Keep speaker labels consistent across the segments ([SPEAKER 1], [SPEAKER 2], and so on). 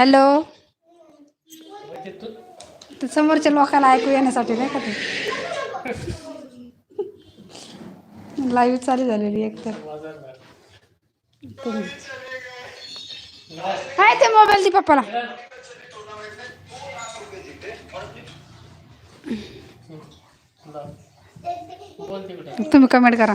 [SPEAKER 1] Hello.
[SPEAKER 2] तू
[SPEAKER 1] समोरच्या लोकांना ऐकू येण्यासाठी नाही का ते? लाईव्ह चालू झालेली एक तर. काय ते मोबाईल दी पप्पाला. तुम्ही कमेंट करा.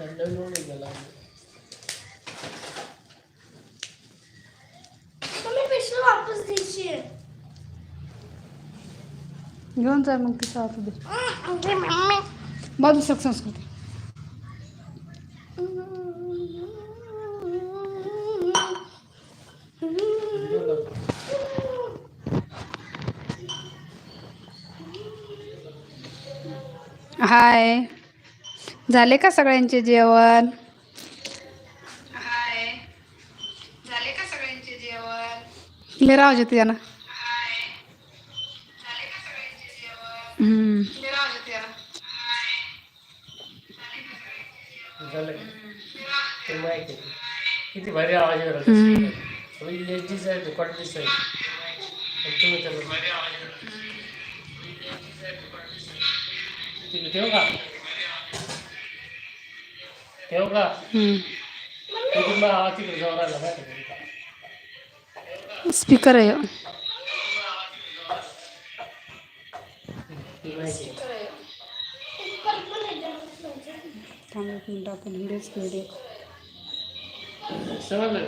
[SPEAKER 2] सगळं लोड गेला
[SPEAKER 3] वापस देशील
[SPEAKER 1] घेऊन जा मग तिचा हात दे. बाजू सक संस्कृती. हाय. झाले का सगळ्यांचे जेवण? हाय. झाले का सगळ्यांचे जेवण? त्यांना.
[SPEAKER 2] किती भारी आवाज येत
[SPEAKER 1] हम्म.
[SPEAKER 2] लेडीज आहे तो कॉटलीस आहे पण तुम्ही त्याला भारी आवाज येत ठीक ठेव का ठेव का. तिकडून मग आवाज तिकडे जाऊन राहिला माहिती आहे का?
[SPEAKER 1] स्पीकर आहे. थांब एक मिनिट आपण व्हिडिओच व्हिडिओ
[SPEAKER 2] समजलं?